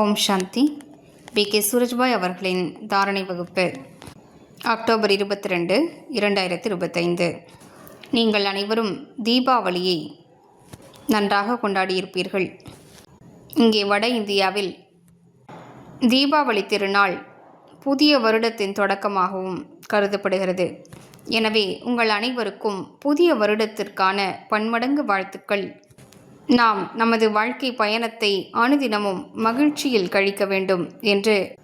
ஓம் சாந்தி. B. K. Surajbhai அவர்களின் தாரணை வகுப்பு அக்டோபர் இருபத்தி ரெண்டு இரண்டாயிரத்தி இருபத்தைந்து நீங்கள் அனைவரும் தீபாவளியை நன்றாக கொண்டாடியிருப்பீர்கள். இங்கே வட இந்தியாவில் தீபாவளி திருநாள் புதிய வருடத்தின் தொடக்கமாகவும் கருதப்படுகிறது. எனவே உங்கள் அனைவருக்கும் புதிய வருடத்திற்கான பன்மடங்கு வாழ்த்துக்கள். நாம் நமது வாழ்க்கை பயணத்தை அனுதினமும் மகிழ்ச்சியில் கழிக்க வேண்டும் என்று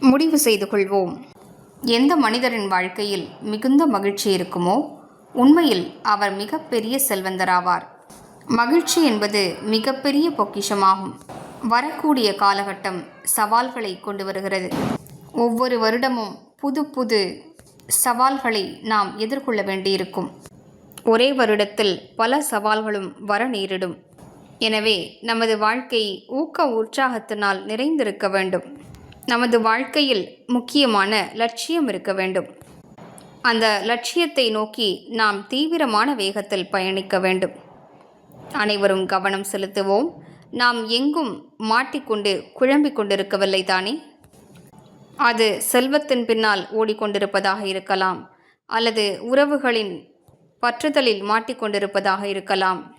முடிவு செய்து கொள்வோம். எந்த மனிதரின் வாழ்க்கையில் மிகுந்த மகிழ்ச்சி இருக்குமோ உண்மையில் அவர் மிகப்பெரிய செல்வந்தராவார். மகிழ்ச்சி என்பது மிகப்பெரிய பொக்கிஷமாகும். வரக்கூடிய காலகட்டம் சவால்களை கொண்டு வருகிறது. ஒவ்வொரு வருடமும் புது புது சவால்களை நாம் எதிர்கொள்ள வேண்டியிருக்கும். ஒரே வருடத்தில் பல சவால்களும் வர நேரிடும். எனவே நமது வாழ்க்கை ஊக்க உற்சாகத்தினால் நிறைந்திருக்க வேண்டும். நமது வாழ்க்கையில் முக்கியமான லட்சியம் இருக்க வேண்டும். அந்த லட்சியத்தை நோக்கி நாம் தீவிரமான வேகத்தில் பயணிக்க வேண்டும். அனைவரும் கவனம் செலுத்துவோம். நாம் எங்கும் மாட்டிக்கொண்டு குழம்பிக் கொண்டிருக்கவில்லை தானே? அது செல்வத்தின் பின்னால் ஓடிக்கொண்டிருப்பதாக இருக்கலாம். அல்லது உறவுகளின் பற்றுதலில் மாட்டிக்கொண்டிருப்பதாக இருக்கலாம்.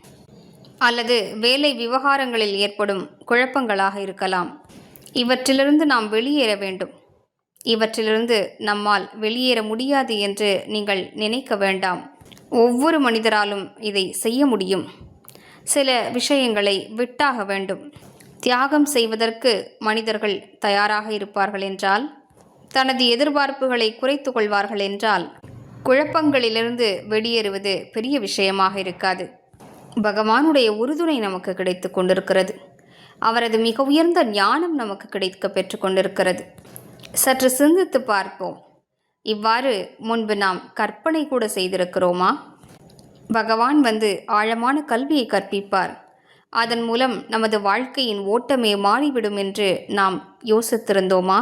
அல்லது வேலை விவகாரங்களில் ஏற்படும் குழப்பங்களாக இருக்கலாம். இவற்றிலிருந்து நாம் வெளியேற வேண்டும். இவற்றிலிருந்து நம்மால் வெளியேற முடியாது என்று நீங்கள் நினைக்க வேண்டாம். ஒவ்வொரு மனிதராலும் இதை செய்ய முடியும். சில விஷயங்களை விட்டாக வேண்டும். தியாகம் செய்வதற்கு மனிதர்கள் தயாராக இருப்பார்கள் என்றால் தனது எதிர்பார்ப்புகளை குறைத்து கொள்வார்கள் என்றால் குழப்பங்களிலிருந்து வெளியேறுவது பெரிய விஷயமாக இருக்காது. பகவானுடைய உறுதுணை நமக்கு கிடைத்து கொண்டிருக்கிறது. அவரது மிக உயர்ந்த ஞானம் நமக்கு கிடைக்க பெற்று கொண்டிருக்கிறது. சற்று சிந்தித்து பார்ப்போம். இவ்வாறு முன்பு நாம் கற்பனை கூட செய்திருக்கிறோமா? பகவான் வந்து ஆழமான கல்வியை கற்பிப்பார். அதன் மூலம் நமது வாழ்க்கையின் ஓட்டமே மாறிவிடும் என்று நாம் யோசித்திருந்தோமா?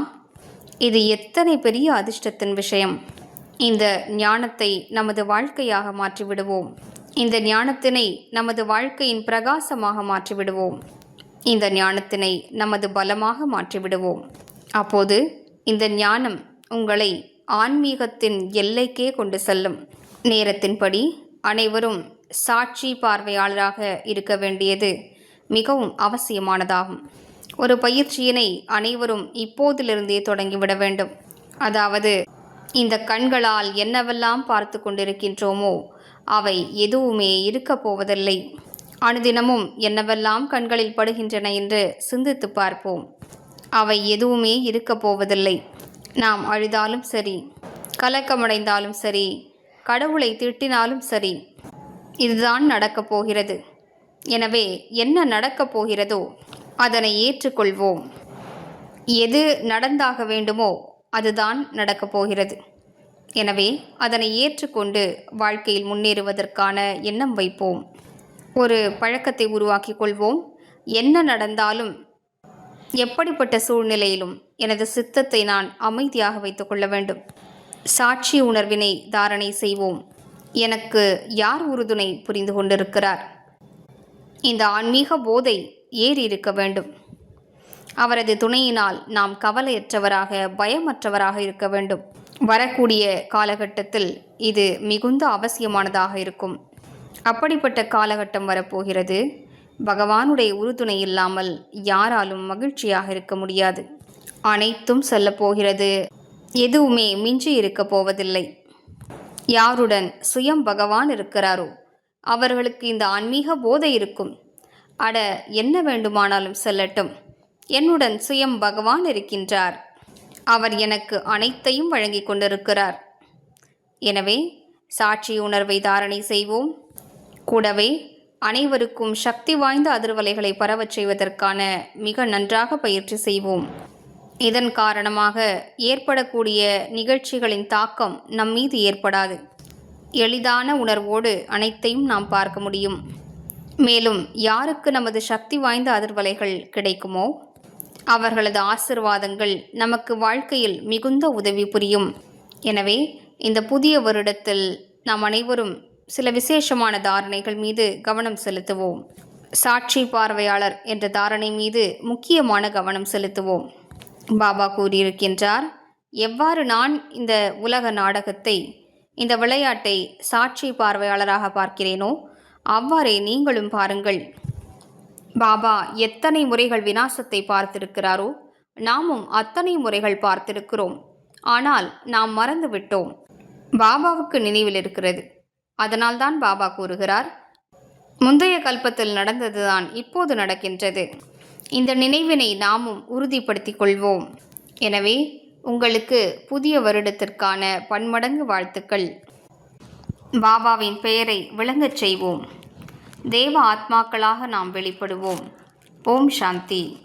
இது எத்தனை பெரிய அதிர்ஷ்டத்தின் விஷயம். இந்த ஞானத்தை நமது வாழ்க்கையாக மாற்றிவிடுவோம். இந்த ஞானத்தினை நமது வாழ்க்கையின் பிரகாசமாக மாற்றிவிடுவோம். இந்த ஞானத்தினை நமது பலமாக மாற்றிவிடுவோம். அப்போது இந்த ஞானம் உங்களை ஆன்மீகத்தின் எல்லைக்கே கொண்டு செல்லும். நேரத்தின்படி அனைவரும் சாட்சி பார்வையாளராக இருக்க வேண்டியது மிகவும் அவசியமானதாகும். ஒரு பயிற்சியினை அனைவரும் இப்போதிலிருந்தே தொடங்கிவிட வேண்டும். அதாவது இந்த கண்களால் என்னவெல்லாம் பார்த்து கொண்டிருக்கின்றோமோ அவை எதுவுமே இருக்கப் போவதில்லை. அனுதினமும் என்னவெல்லாம் கண்களில் படுகின்றன என்று சிந்தித்து பார்ப்போம். அவை எதுவுமே இருக்கப் போவதில்லை. நாம் அழுதாலும் சரி கலக்கமடைந்தாலும் சரி கடவுளை திட்டினாலும் சரி இதுதான் நடக்கப் போகிறது. எனவே என்ன நடக்கப் போகிறதோ அதனை ஏற்றுக்கொள்வோம். எது நடந்தாக வேண்டுமோ அதுதான் நடக்கப் போகிறது. எனவே அதனை ஏற்றுக்கொண்டு வாழ்க்கையில் முன்னேறுவதற்கான எண்ணம் வைப்போம். ஒரு பழக்கத்தை உருவாக்கி கொள்வோம். என்ன நடந்தாலும் எப்படிப்பட்ட சூழ்நிலையிலும் எனது சித்தத்தை நான் அமைதியாக வைத்துக்கொள்ள வேண்டும். சாட்சி உணர்வினை தாரணை செய்வோம். எனக்கு யார் உறுதுணை புரிந்து கொண்டிருக்கிறார்? இந்த ஆன்மீக போதை ஏறி இருக்க வேண்டும். அவரது துணையினால் நாம் கவலையற்றவராக பயமற்றவராக இருக்க வேண்டும். வரக்கூடிய காலகட்டத்தில் இது மிகுந்த அவசியமானதாக இருக்கும். அப்படிப்பட்ட காலகட்டம் வரப்போகிறது. பகவானுடைய உறுதுணை இல்லாமல் யாராலும் மகிழ்ச்சியாக இருக்க முடியாது. அனைத்தும் செல்லப்போகிறது. எதுவுமே மிஞ்சி இருக்க போவதில்லை. யாருடன் சுயம் பகவான் இருக்கிறாரோ அவர்களுக்கு இந்த ஆன்மீக போதை இருக்கும். அட என்ன வேண்டுமானாலும் செல்லட்டும். என்னுடன் சுயம் பகவான் இருக்கின்றார். அவர் எனக்கு அனைத்தையும் வழங்கி கொண்டிருக்கிறார். எனவே சாட்சி உணர்வை தாரணை செய்வோம். கூடவே அனைவருக்கும் சக்தி வாய்ந்த அதிர்வலைகளை பரவச் செய்வதற்கான மிக நன்றாக பயிற்சி செய்வோம். இதன் காரணமாக ஏற்படக்கூடிய நிகழ்ச்சிகளின் தாக்கம் நம் மீது ஏற்படாது. எளிதான உணர்வோடு அனைத்தையும் நாம் பார்க்க முடியும். மேலும் யாருக்கு நமது சக்தி வாய்ந்த அதிர்வலைகள் கிடைக்குமோ அவர்களது ஆசிர்வாதங்கள் நமக்கு வாழ்க்கையில் மிகுந்த உதவி புரியும். எனவே இந்த புதிய வருடத்தில் நாம் அனைவரும் சில விசேஷமான தாரணைகள் மீது கவனம் செலுத்துவோம். சாட்சி பார்வையாளர் என்ற தாரணை மீது முக்கியமான கவனம் செலுத்துவோம். பாபா கூறியிருக்கின்றார் எவ்வாறு நான் இந்த உலக நாடகத்தை இந்த விளையாட்டை சாட்சி பார்வையாளராக பார்க்கிறேனோ அவ்வாறே நீங்களும் பாருங்கள். பாபா எத்தனை முறைகள் வினாசத்தை பார்த்திருக்கிறாரோ நாமும் அத்தனை முறைகள் பார்த்திருக்கிறோம். ஆனால் நாம் மறந்து விட்டோம். பாபாவுக்கு நினைவில் இருக்கிறது. அதனால்தான் பாபா கூறுகிறார் முந்தைய கல்பத்தில் நடந்ததுதான் இப்போது நடக்கின்றது. இந்த நினைவினை நாமும் உறுதிப்படுத்திக் கொள்வோம். எனவே உங்களுக்கு புதிய வருடத்திற்கான பன்மடங்கு வாழ்த்துக்கள். பாபாவின் பெயரை விளங்கச் செய்வோம். தேவ ஆத்மாக்களாக நாம் வெளிப்படுவோம். ஓம் சாந்தி.